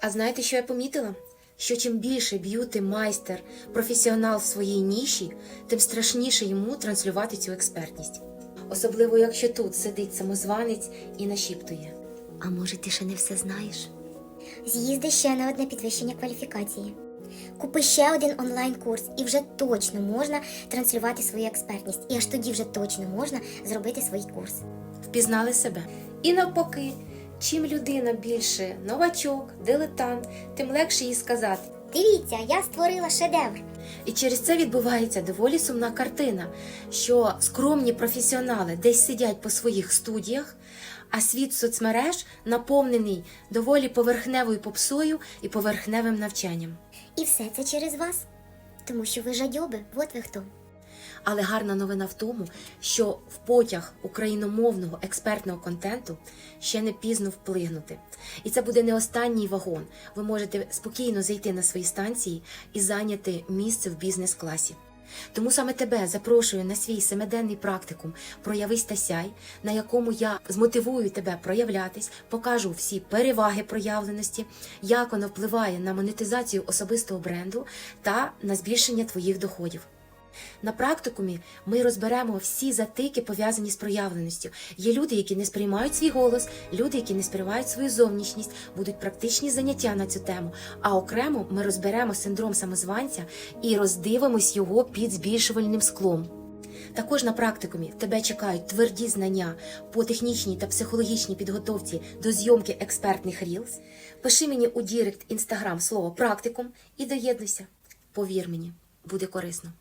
А знаєте, що я помітила? Що чим більше б'юти майстер, професіонал в своїй ніші, тим страшніше йому транслювати цю експертність. Особливо, якщо тут сидить самозванець і нашіптує. А може, ти ще не все знаєш? З'їзди ще на одне підвищення кваліфікації. Купи ще один онлайн-курс, і вже точно можна транслювати свою експертність. І аж тоді вже точно можна зробити свій курс. Впізнали себе. І навпаки, чим людина більше новачок, дилетант, тим легше їй сказати. Дивіться, я створила шедевр. І через це відбувається доволі сумна картина, що скромні професіонали десь сидять по своїх студіях, а світ соцмереж наповнений доволі поверхневою попсою і поверхневим навчанням. І все це через вас. Тому що ви жадьоби, от ви хто. Але гарна новина в тому, що в потяг україномовного експертного контенту ще не пізно вплигнути. І це буде не останній вагон. Ви можете спокійно зайти на свої станції і зайняти місце в бізнес-класі. Тому саме тебе запрошую на свій семиденний практикум Проявись та сяй, на якому я змотивую тебе проявлятись, покажу всі переваги проявленості, як воно впливає на монетизацію особистого бренду та на збільшення твоїх доходів. На практикумі ми розберемо всі затики, пов'язані з проявленістю. Є люди, які не сприймають свій голос, люди, які не сприймають свою зовнішність, будуть практичні заняття на цю тему. А окремо ми розберемо синдром самозванця і роздивимось його під збільшувальним склом. Також на практикумі тебе чекають тверді знання по технічній та психологічній підготовці до зйомки експертних рілз. Пиши мені у Дірект інстаграм слово практикум і доєднуйся. Повір мені, буде корисно.